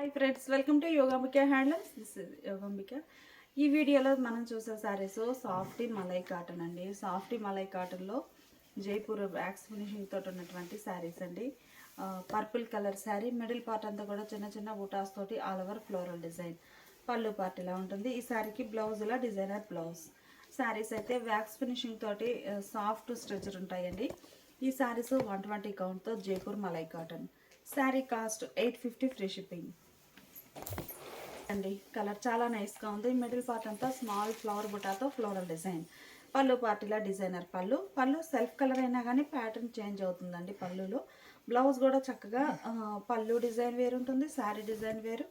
Hi friends welcome to Yogambika handlooms this is Yogambika ఈ వీడియోలో మనం చూసే సారీస్ సాఫ్టీ మలై కాటన్ అండి. సాఫ్టీ మలై కాటన్లో జైపూర్ వ్యాక్స్ ఫినిషింగ్ తోటి ఉన్నటువంటి శారీస్ అండి. Purple colour sari middle part అంతా కూడా చిన్న చిన్న బుటాస్ తోటి ఆల్ ఓవర్ ఫ్లోరల్ డిజైన్ పళ్ళు పార్ట్ ఇలా ఉంటుంది. ఈ శారీకి బ్లౌజ్ ఇలా డిజైనర్ బ్లౌజ్ శారీస్ అయితే వ్యాక్స్ ఫినిషింగ్ తోటి సాఫ్ట్ స్ట్రెచర్ ఉంటాయండి. ఈ saris one twenty కౌంట్తో Jaipur malai cotton sari cost eight fifty free shipping అండి కలర్ చాలా నైస్గా ఉంది. మిడిల్ పార్ట్ అంతా స్మాల్ ఫ్లవర్ బుటాతో ఫ్లోరల్ డిజైన్. పళ్ళు పార్టీలా డిజైనర్ పళ్ళు. పళ్ళు సెల్ఫ్ కలర్ అయినా కానీ ప్యాటర్న్ చేంజ్ అవుతుందండి పళ్ళులో. బ్లౌజ్ కూడా చక్కగా పళ్ళు డిజైన్ వేరు ఉంటుంది శారీ డిజైన్ వేరు.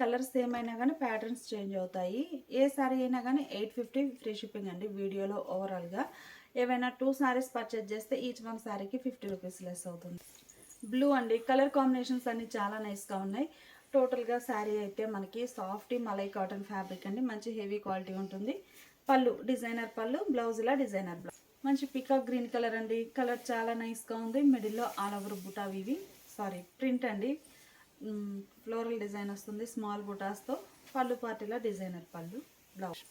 కలర్ సేమ్ అయినా కానీ ప్యాటర్న్స్ చేంజ్ అవుతాయి. ఏ శారీ అయినా కానీ ఎయిట్ ఫిఫ్టీ ఫ్రీ షిప్పింగ్ అండి వీడియోలో ఓవరాల్గా. ఏవైనా టూ శారీస్ పర్చేజ్ చేస్తే ఈచ్ వన్ శారీకి ఫిఫ్టీ రూపీస్ లెస్ అవుతుంది. బ్లూ అండి. కలర్ కాంబినేషన్స్ అన్నీ చాలా నైస్గా ఉన్నాయి. టోటల్గా శారీ అయితే మనకి సాఫ్ట్ మలై కాటన్ ఫ్యాబ్రిక్ అండి. మంచి హెవీ క్వాలిటీ ఉంటుంది. పళ్ళు డిజైనర్ పళ్ళు బ్లౌజ్లా డిజైనర్ బ్లౌజ్ మంచి పికాక్ గ్రీన్ కలర్ అండి. కలర్ చాలా నైస్గా ఉంది. మిడిల్లో ఆల్ ఓవర్ బుటా ఇవి. సారీ ప్రింట్ అండి. ఫ్లోరల్ డిజైన్ వస్తుంది. స్మాల్ బుటాస్తో పళ్ళు పార్టీలో designer pallu blouse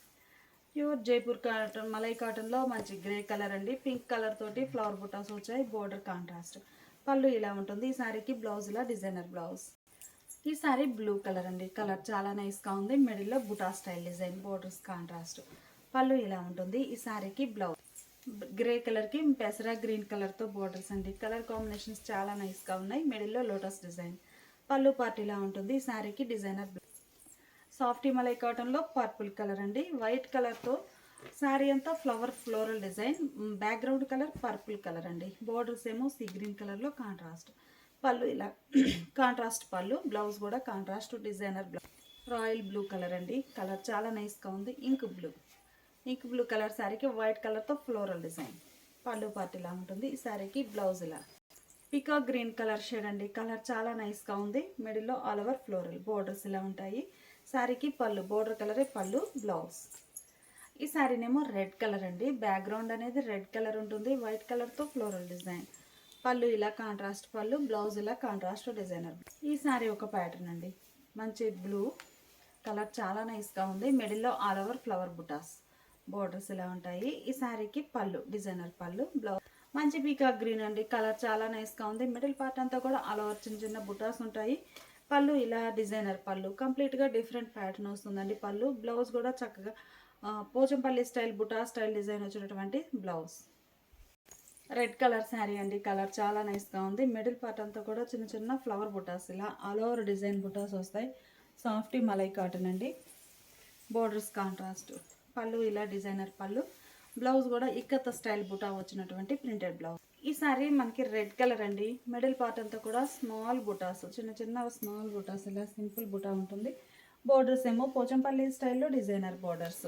pure Jaipur cotton malai కాటన్లో మంచి గ్రే కలర్ అండి. పింక్ కలర్ తోటి ఫ్లవర్ బుటాస్ వచ్చాయి. బోర్డర్ కాంట్రాస్ట్ పళ్ళు ఇలా ఉంటుంది. ఈ శారీకి బ్లౌజ్ ఇలా డిజైనర్ బ్లౌజ్ ఈ శారీ బ్లూ కలర్ అండి. కలర్ చాలా నైస్గా ఉంది. మిడిల్లో buta style design borders contrast pallu ఇలా ఉంటుంది. ఈ శారీకి బ్లౌజ్ గ్రే కలర్కి పెసరా గ్రీన్ కలర్తో బోర్డర్స్ అండి. కలర్ కాంబినేషన్స్ చాలా నైస్గా ఉన్నాయి. మిడిల్లో లోటస్ డిజైన్ పళ్ళు పార్ట్ ఇలా ఉంటుంది. ఈ శారీకి డిజైనర్ బ్లౌజ్ సాఫ్టీ మలై కాటన్లో పర్పుల్ కలర్ అండి. వైట్ కలర్తో శారీ అంతా flower floral design background colour purple colour అండి. బోర్డర్స్ ఏమో సీ గ్రీన్ కలర్లో కాంట్రాస్ట్ పళ్ళు ఇలా కాంట్రాస్ట్ పళ్ళు బ్లౌజ్ కూడా contrast designer blouse royal blue colour అండి. కలర్ చాలా నైస్గా ఉంది. Ink blue ink blue colour శారీకి వైట్ కలర్తో ఫ్లోరల్ డిజైన్ పళ్ళు పార్ట్ ఇలా ఉంటుంది. ఈ శారీకి బ్లౌజ్ ఇలా. పికా గ్రీన్ కలర్ షేడ్ అండి. కలర్ చాలా నైస్గా ఉంది. మిడిల్లో ఆల్ ఓవర్ ఫ్లోరల్ బోర్డర్స్ ఇలా ఉంటాయి. శారీకి పళ్ళు బోర్డర్ కలరే పళ్ళు బ్లౌజ్ ఈ శారీనేమో రెడ్ కలర్ అండి. బ్యాక్గ్రౌండ్ అనేది రెడ్ కలర్ ఉంటుంది. వైట్ కలర్తో ఫ్లోరల్ డిజైన్ పళ్ళు ఇలా కాంట్రాస్ట్ పళ్ళు బ్లౌజ్ ఇలా కాంట్రాస్ట్ డిజైనర్ ఈ శారీ ఒక ప్యాటర్న్ అండి. మంచి బ్లూ కలర్ చాలా నైస్గా ఉంది. మిడిల్లో all over flower butas borders ఇలా ఉంటాయి. ఈ శారీకి పళ్ళు డిజైనర్ పళ్ళు బ్లౌజ్ మంచి పీకాక్ గ్రీన్ అండి. కలర్ చాలా నైస్గా ఉంది. మిడిల్ పార్ట్ అంతా కూడా ఆల్ ఓవర్ చిన్న చిన్న బుటాస్ ఉంటాయి. పళ్ళు ఇలా డిజైనర్ పళ్ళు. కంప్లీట్గా డిఫరెంట్ ప్యాటర్న్ వస్తుందండి పళ్ళు. బ్లౌజ్ కూడా చక్కగా Pochampally style buta style design వచ్చినటువంటి బ్లౌజ్ రెడ్ కలర్ శారీ అండి. కలర్ చాలా నైస్గా ఉంది. మిడిల్ పార్ట్ అంతా కూడా చిన్న చిన్న ఫ్లవర్ బుటాస్ ఇలా ఆల్ ఓవర్ డిజైన్ బుటాస్ వస్తాయి. సాఫ్టీ మలై కాటన్ అండి. బోర్డర్స్ కాంట్రాస్ట్ పళ్ళు ఇలా డిజైనర్ పళ్ళు. బ్లౌజ్ కూడా ఇక్కత స్టైల్ బుటా వచ్చినటువంటి ప్రింటెడ్ బ్లౌజ్. ఈ సారీ మనకి రెడ్ కలర్ అండి. మిడిల్ పార్ట్ అంతా కూడా స్మాల్ బుటాస్ చిన్న చిన్న స్మాల్ బుటాస్ ఇలా సింపుల్ బుటా ఉంటుంది. బోర్డర్స్ ఏమో పోచంపల్లి స్టైల్లో డిజైనర్ బోర్డర్స్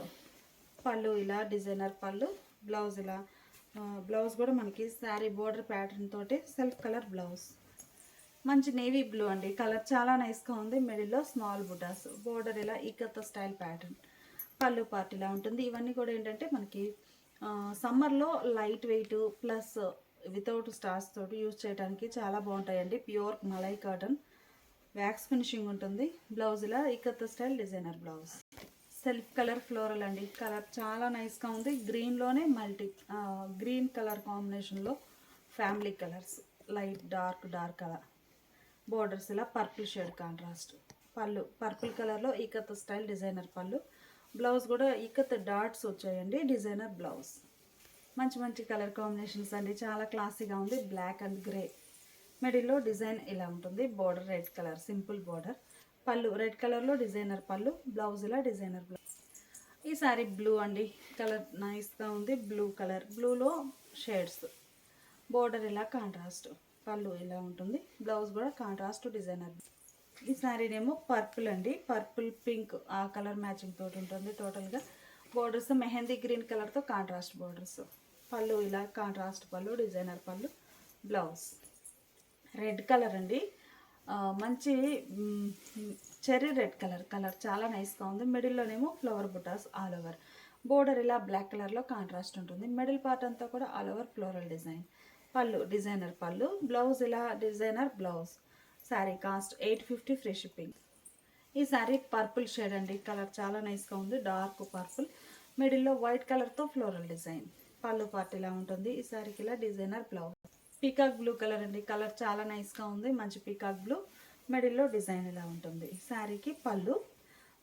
పళ్ళు ఇలా డిజైనర్ పళ్ళు. బ్లౌజ్ ఇలా బ్లౌజ్ కూడా మనకి శారీ బోర్డర్ ప్యాటర్న్ తోటి సెల్ఫ్ కలర్ బ్లౌజ్. మంచి నేవీ బ్లూ అండి. కలర్ చాలా నైస్గా ఉంది. మిడిల్లో స్మాల్ బుటాస్. బోర్డర్ ఇలా ikat style pattern. Pallu part ఇలా ఉంటుంది. ఇవన్నీ కూడా ఏంటంటే మనకి సమ్మర్లో light weight plus without starch తోటి యూజ్ చేయడానికి చాలా బాగుంటాయండి. Pure malai cotton. Wax finishing ఉంటుంది. బ్లౌజ్ ఇలా ikat style designer blouse. Self colour floral అండి. కలర్ చాలా నైస్గా ఉంది. గ్రీన్లోనే మల్టీ గ్రీన్ కలర్ కాంబినేషన్లో family colours. Light dark dark colour. Borders ఇలా purple shade contrast. Pallu purple కలర్లో ikat style designer pallu. Blouse కూడా ఈకత్ డాట్స్ వచ్చాయండి. Designer blouse. మంచి మంచి కలర్ కాంబినేషన్స్ అండి. చాలా క్లాసీగా ఉంది. Black and grey. మిడిల్లో డిజైన్ ఇలా ఉంటుంది. Border red colour simple border. Pallu red కలర్లో డిజైనర్ పళ్ళు బ్లౌజ్ ఇలా డిజైనర్ బ్లౌజ్. ఈ సారీ బ్లూ అండి. కలర్ నైస్గా ఉంది. Blue colour. బ్లూలో షేడ్స్. బోర్డర్ ఇలా కాంట్రాస్ట్. పళ్ళు ఇలా ఉంటుంది. బ్లౌజ్ కూడా కాంట్రాస్ట్ డిజైనర్. ఈ శారీనేమో పర్పుల్ అండి. పర్పుల్ పింక్ ఆ కలర్ మ్యాచింగ్ తోటి ఉంటుంది టోటల్గా. బోర్డర్స్ మెహందీ గ్రీన్ కలర్తో కాంట్రాస్ట్ బోర్డర్స్. పళ్ళు ఇలా కాంట్రాస్ట్ పళ్ళు డిజైనర్ పళ్ళు బ్లౌజ్. రెడ్ కలర్ అండి. మంచి చెర్రీ రెడ్ కలర్ కలర్ చాలా నైస్గా ఉంది. మిడిల్లోనేమో flower butas all over. Border ఇలా బ్లాక్ కలర్లో కాంట్రాస్ట్ ఉంటుంది. మిడిల్ పార్ట్ అంతా కూడా all over floral design. Pallu designer pallu. Blouse ఇలా designer blouse. Sari cost eight fifty free shipping. ఈ శారీ పర్పుల్ షేడ్ అండి. కలర్ చాలా నైస్గా ఉంది. Dark purple. మిడిల్లో వైట్ కలర్తో ఫ్లోరల్ డిజైన్. పళ్ళు పార్ట్ ఇలా ఉంటుంది. ఈ శారీకి ఇలా designer blouse. Peacock blue colour అండి. కలర్ చాలా నైస్గా ఉంది. మంచి పీకాక్ బ్లూ. మిడిల్లో డిజైన్ ఇలా ఉంటుంది. శారీకి పళ్ళు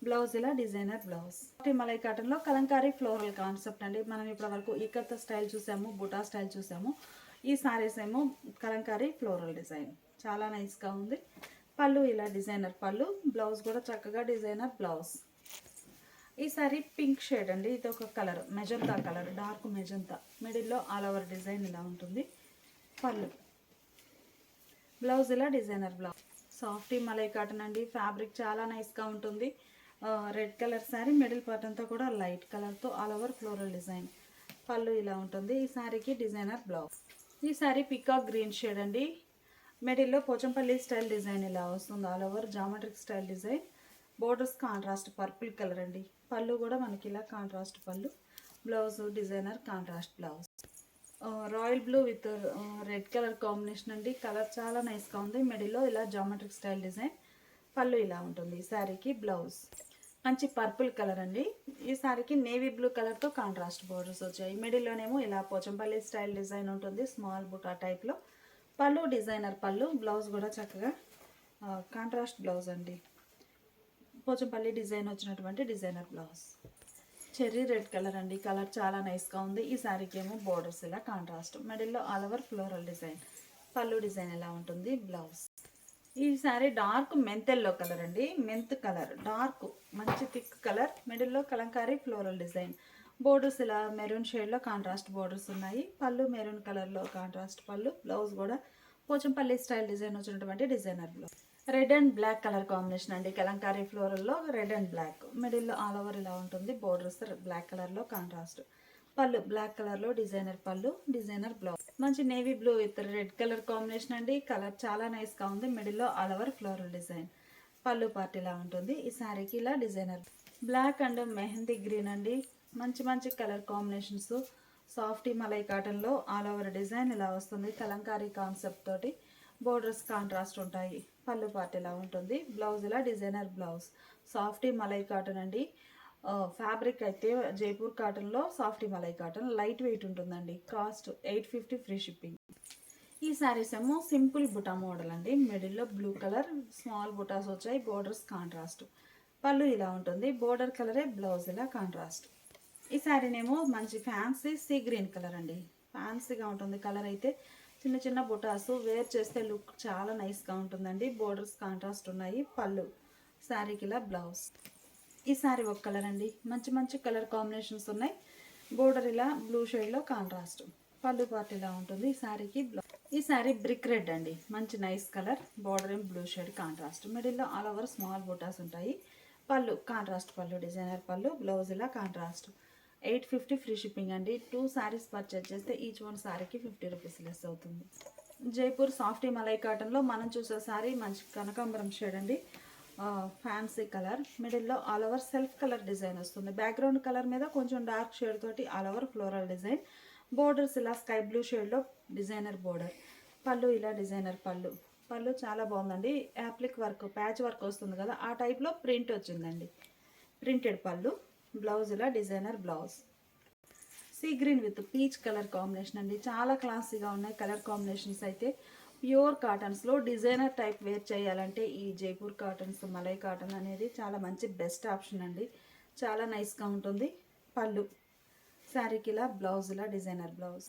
బ్లౌజ్ ఇలా డిజైనర్ బ్లౌజ్. మలై కాటన్లో కలంకారీ ఫ్లోరల్ కాన్సెప్ట్ అండి. మనం ఇప్పటివరకు ఈకత్త స్టైల్ చూసాము బుటా స్టైల్ చూసాము. ఈ సారీస్ ఏమో కలంకారీ ఫ్లోరల్ డిజైన్. చాలా నైస్గా ఉంది. పళ్ళు ఇలా డిజైనర్ పళ్ళు బ్లౌజ్ కూడా చక్కగా డిజైనర్ బ్లౌజ్. ఈ సారీ పింక్ షేడ్ అండి. ఇది ఒక colour magenta colour dark magenta. మిడిల్లో ఆల్ ఓవర్ డిజైన్ ఇలా ఉంటుంది. పళ్ళు. బ్లౌజ్ ఇలా designer blouse. Soft malai cotton అండి. ఫ్యాబ్రిక్ చాలా నైస్గా ఉంటుంది. Red colour sari middle part అంతా కూడా లైట్ కలర్తో ఆల్ ఓవర్ ఫ్లోరల్ డిజైన్. పళ్ళు ఇలా ఉంటుంది. ఈ శారీకి డిజైనర్ బ్లౌజ్. ఈ శారీ పికాక్ గ్రీన్ షేడ్ అండి. మిడిల్లో పోచంపల్లి స్టైల్ డిజైన్ ఇలా వస్తుంది. All over geometric style design. Borders contrast purple colour అండి. పళ్ళు కూడా మనకి ఇలా contrast pallu. Blouse designer contrast blouse. Royal blue with red colour combination అండి. కలర్ చాలా నైస్గా ఉంది. మిడిల్లో ఇలా జామెట్రిక్ స్టైల్ డిజైన్. పళ్ళు ఇలా ఉంటుంది. ఈ శారీకి బ్లౌజ్. మంచి పర్పుల్ కలర్ అండి. ఈ శారీకి నేవీ బ్లూ కలర్తో కాంట్రాస్ట్ బోర్డర్స్ వచ్చాయి. మిడిల్లోనేమో ఇలా పోచంపల్లి స్టైల్ డిజైన్ ఉంటుంది. స్మాల్ బుటా టైప్లో. పళ్ళు డిజైనర్ పళ్ళు బ్లౌజ్ కూడా చక్కగా కాంట్రాస్ట్ బ్లౌజ్ అండి. పోచంపల్లి డిజైన్ వచ్చినటువంటి designer blouse. Cherry red colour అండి. కలర్ చాలా నైస్గా ఉంది. ఈ శారీకి ఏమో బోర్డర్స్ ఇలా కాంట్రాస్ట్ మిడిల్లో all over floral design. Pallu design ఎలా ఉంటుంది? బ్లౌజ్. ఈ శారీ డార్క్ మెంతెల్లో కలర్ అండి. Mint colour. డార్క్ మంచి థిక్ కలర్. మిడిల్లో కలంకారీ ఫ్లోరల్ డిజైన్. బోర్డర్స్ ఇలా మెరూన్ షేడ్లో కాంట్రాస్ట్ బోర్డర్స్ ఉన్నాయి. పళ్ళు మెరూన్ కలర్లో కాంట్రాస్ట్ పళ్ళు. బ్లౌజ్ కూడా పోచంపల్లి స్టైల్ డిజైన్ వచ్చినటువంటి designer blouse red and black colour combination అండి. కలంకారీ ఫ్లోరల్లో రెడ్ అండ్ బ్లాక్ మిడిల్లో ఆల్ ఓవర్ ఇలా ఉంటుంది. బోర్డర్స్ బ్లాక్ కలర్లో కాంట్రాస్ట్ పళ్ళు బ్లాక్ కలర్లో డిజైనర్ పళ్ళు డిజైనర్ బ్లౌజ్ మంచి navy blue with red colour combination అండి. కలర్ చాలా నైస్గా ఉంది. మిడిల్లో all over floral design pallu part ఇలా ఉంటుంది. ఈ శారీకి ఇలా designer black and mehndi green అండి. మంచి మంచి కలర్ కాంబినేషన్స్ సాఫ్టీ మలై కాటన్లో ఆల్ ఓవర్ డిజైన్ ఇలా వస్తుంది. కలంకారీ కాన్సెప్ట్ తోటి బోర్డర్స్ కాంట్రాస్ట్ ఉంటాయి. పళ్ళు పార్ట్ ఇలా ఉంటుంది. బ్లౌజ్ ఇలా designer blouse softy malai cotton అండి. ఫ్యాబ్రిక్ అయితే జైపూర్ కాటన్లో softy malai cotton light weight ఉంటుందండి. Cost eight fifty free shipping ఈ శారీస్ ఏమో సింపుల్ బుటా మోడల్ అండి. మిడిల్లో బ్లూ కలర్ స్మాల్ బుటాస్ వచ్చాయి. బోర్డర్స్ కాంట్రాస్ట్ పళ్ళు ఇలా ఉంటుంది. బోర్డర్ కలరే బ్లౌజ్ ఇలా కాంట్రాస్ట్ ఈ శారీనేమో మంచి ఫ్యాన్సీ సీ గ్రీన్ కలర్ అండి. ఫ్యాన్సీగా ఉంటుంది. కలర్ అయితే చిన్న చిన్న బుటాస్ వేర్ చేస్తే లుక్ చాలా నైస్గా ఉంటుందండి. బోర్డర్స్ కాంట్రాస్ట్ ఉన్నాయి. పళ్ళు శారీకి ఇలా బ్లౌజ్ ఈ శారీ ఒక కలర్ అండి. మంచి మంచి కలర్ కాంబినేషన్స్ ఉన్నాయి. బోర్డర్ ఇలా బ్లూ షేడ్లో కాంట్రాస్ట్ పళ్ళు పార్ట్ ఇలా ఉంటుంది. ఈ శారీకి బ్లౌజ్ ఈ శారీ బ్రిక్ రెడ్ అండి. మంచి నైస్ కలర్ బోర్డర్ ఏం బ్లూ షేడ్ కాంట్రాస్ట్ మిడిల్లో ఆల్ ఓవర్ స్మాల్ బుటాస్ ఉంటాయి. Pallu contrast pallu designer pallu blouse ఇలా contrast eight fifty free shipping అండి. టూ శారీస్ పర్చేజ్ చేస్తే ఈచ్ వన్ శారీకి ఫిఫ్టీ రూపీస్ లెస్ అవుతుంది. జైపూర్ సాఫ్ట్ మలై కాటన్లో మనం చూసే శారీ మంచి కనకాంబరం షేడ్ అండి. Fancy colour. మిడిల్లో all over self colour design వస్తుంది. బ్యాక్గ్రౌండ్ కలర్ మీద కొంచెం డార్క్ షేడ్ తోటి all over floral design. Borders ఇలా స్కై బ్లూ షేడ్లో డిజైనర్ బోర్డర్. పళ్ళు ఇలా డిజైనర్ పళ్ళు. పళ్ళు చాలా బాగుందండి. యాప్లిక్ వర్క్ ప్యాచ్ వర్క్ వస్తుంది కదా ఆ టైప్లో ప్రింట్ వచ్చిందండి. ప్రింటెడ్ పళ్ళు. బ్లౌజ్ ఇలా designer blouse. Sea green with peach colour combination అండి. చాలా క్లాసీగా ఉన్నాయి కలర్ కాంబినేషన్స్ అయితే. ప్యూర్ కాటన్స్లో డిజైనర్ టైప్ వేర్ చేయాలంటే ఈ జైపూర్ కాటన్స్ మలై కాటన్ అనేది చాలా మంచి బెస్ట్ ఆప్షన్ అండి. చాలా నైస్గా ఉంటుంది. పళ్ళు. శారీకి ఇలా బ్లౌజ్ ఇలా డిజైనర్ బ్లౌజ్.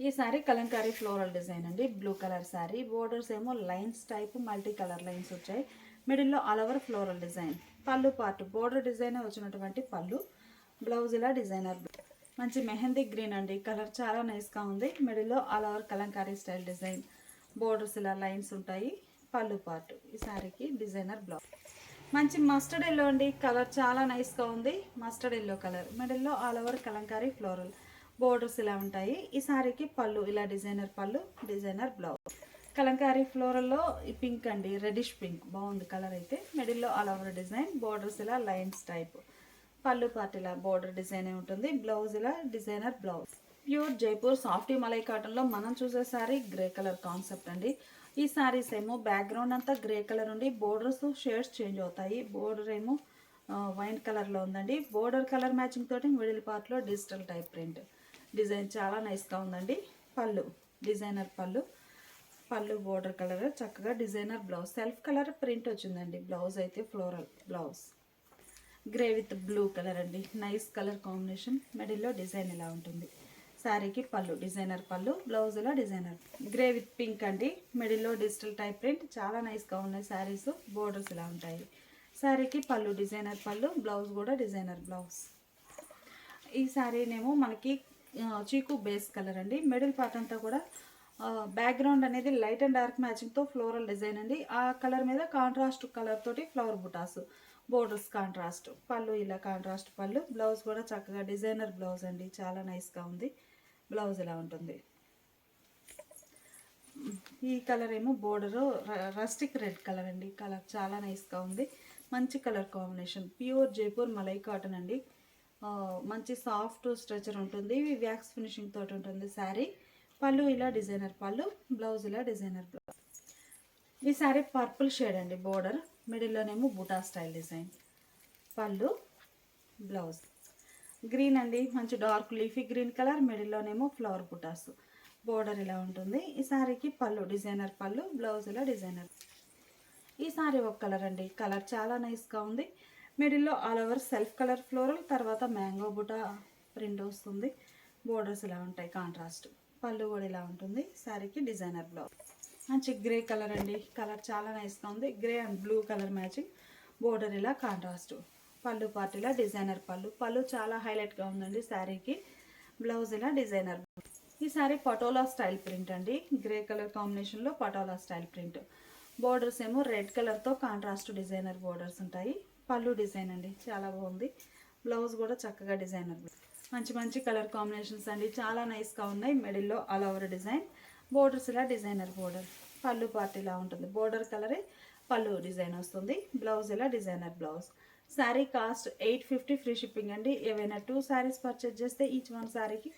ఈ శారీ కలంకారీ ఫ్లోరల్ డిజైన్ అండి. బ్లూ కలర్ శారీ బోర్డర్స్ ఏమో lines type multi colour lines వచ్చాయి మిడిల్లో all over floral design pallu part border design వచ్చినటువంటి పళ్ళు. బ్లౌజ్ ఇలా డిజైనర్ మంచి మెహందీ గ్రీన్ అండి. కలర్ చాలా నైస్గా ఉంది. మిడిల్లో all over kalamkari style design borders ఇలా లైన్స్ ఉంటాయి. పళ్ళు పార్ట్ ఈ శారీకి డిజైనర్ బ్లౌజ్ మంచి మస్టర్డ్ ఎల్లో అండి. కలర్ చాలా నైస్గా ఉంది. మస్టర్డ్ ఎల్లో కలర్ మిడిల్లో all over kalamkari floral borders ఇలా ఉంటాయి. ఈ శారీకి పళ్ళు ఇలా డిజైనర్ పళ్ళు డిజైనర్ బ్లౌజ్ కలంకారీ ఫ్లోరల్లో ఈ పింక్ అండి రెడిష్ పింక్ బాగుంది కలర్ అయితే. మిడిల్లో ఆల్ ఓవర్ డిజైన్ బోర్డర్స్ ఇలా లైన్స్ టైప్ పళ్ళు పార్ట్ ఇలా బోర్డర్ డిజైన్ ఉంటుంది. బ్లౌజ్ ఇలా designer blouse pure Jaipur softy malai కాటన్లో మనం చూసే సారీ గ్రే కలర్ కాన్సెప్ట్ అండి. ఈ సారీస్ ఏమో బ్యాక్గ్రౌండ్ అంతా గ్రే కలర్ ఉండి బోర్డర్స్ షేడ్స్ చేంజ్ అవుతాయి. బోర్డర్ ఏమో వైన్ కలర్లో ఉందండి. బోర్డర్ కలర్ మ్యాచింగ్ తోటి మిడిల్ పార్ట్లో డిజిటల్ టైప్ ప్రింట్ డిజైన్ చాలా నైస్గా ఉందండి. Pallu designer pallu. Pallu border colour చక్కగా designer blouse. Self colour print వచ్చిందండి. బ్లౌజ్ అయితే floral blouse. Grey with blue colour అండి. Nice colour combination. మిడిల్లో డిజైన్ ఇలా ఉంటుంది. శారీకి పళ్ళు డిజైనర్ పళ్ళు బ్లౌజ్లో డిజైనర్. గ్రే విత్ పింక్ అండి. మిడిల్లో డిజిటల్ టైప్ ప్రింట్. చాలా నైస్గా ఉన్నాయి శారీస్ బోర్డర్స్ ఇలా ఉంటాయి. శారీకి పళ్ళు డిజైనర్ పళ్ళు బ్లౌజ్ కూడా డిజైనర్ బ్లౌజ్. ఈ శారీనేమో మనకి చీకు బేస్ కలర్ అండి. మిడిల్ పార్ట్ అంతా కూడా బ్యాక్గ్రౌండ్ అనేది లైట్ అండ్ డార్క్ మ్యాచింగ్తో ఫ్లోరల్ డిజైన్ అండి. ఆ కలర్ మీద కాంట్రాస్ట్ కలర్ తోటి flower butas borders contrast pallu ఇలా కాంట్రాస్ట్ పళ్ళు బ్లౌజ్ కూడా చక్కగా డిజైనర్ బ్లౌజ్ అండి. చాలా నైస్గా ఉంది. బ్లౌజ్ ఇలా ఉంటుంది? ఈ కలర్ ఏమో బోర్డరు రస్టిక్ రెడ్ కలర్ అండి. కలర్ చాలా నైస్గా ఉంది. మంచి colour combination pure Jaipur malai cotton అండి. మంచి సాఫ్ట్ స్ట్రెచర్ ఉంటుంది. వ్యాక్స్ ఫినిషింగ్ తోటి ఉంటుంది. శారీ పళ్ళు ఇలా డిజైనర్ పళ్ళు బ్లౌజ్ ఇలా డిజైనర్ బ్లౌజ్. ఈ శారీ పర్పుల్ షేడ్ అండి border. మిడిల్లోనేమో buta style design. Pallu blouse. Green అండి మంచి డార్క్ లీఫీ గ్రీన్ కలర్ మిడిల్లోనేమో ఫ్లవర్ బుటాస్. బోర్డర్ ఇలా ఉంటుంది. ఈ శారీకి పళ్ళు డిజైనర్ పళ్ళు బ్లౌజ్ ఇలా డిజైనర్. ఈ సారీ ఒక కలర్ అండి. కలర్ చాలా నైస్గా ఉంది. మిడిల్లో all over self colour floral తర్వాత మ్యాంగో బుటా ప్రింట్ వస్తుంది. బోర్డర్స్ ఇలా ఉంటాయి కాంట్రాస్ట్. పళ్ళు కూడా ఇలా ఉంటుంది. శారీకి డిజైనర్ బ్లౌజ్. మంచి గ్రే కలర్ అండి. కలర్ చాలా నైస్గా ఉంది. Grey and blue colour matching. Border ఇలా కాంట్రాస్ట్ పళ్ళు పార్ట్ ఇలా డిజైనర్ పళ్ళు. పళ్ళు చాలా హైలైట్గా ఉందండి శారీకి బ్లౌజ్ ఇలా డిజైనర్ ఈ సారీ పటోలా స్టైల్ ప్రింట్ అండి. గ్రే కలర్ కాంబినేషన్లో పటోలా స్టైల్ ప్రింట్. బోర్డర్స్ ఏమో రెడ్ కలర్తో కాంట్రాస్ట్ డిజైనర్ బోర్డర్స్ ఉంటాయి. పళ్ళు డిజైన్ అండి. చాలా బాగుంది. బ్లౌజ్ కూడా చక్కగా డిజైనర్ మంచి మంచి కలర్ కాంబినేషన్స్ అండి. చాలా నైస్గా ఉన్నాయి. మిడిల్లో ఆల్ ఓవర్ డిజైన్. బోర్డర్స్ ఇలా డిజైనర్ బోర్డర్. పళ్ళు పార్ట్ ఇలా ఉంటుంది. బోర్డర్ కలరే పళ్ళు డిజైన్ వస్తుంది. బ్లౌజ్ ఇలా designer blouse. Sari cost eight fifty free shipping అండి. ఏవైనా టూ శారీస్ పర్చేజ్ చేస్తే ఈచ్ వన్ శారీకి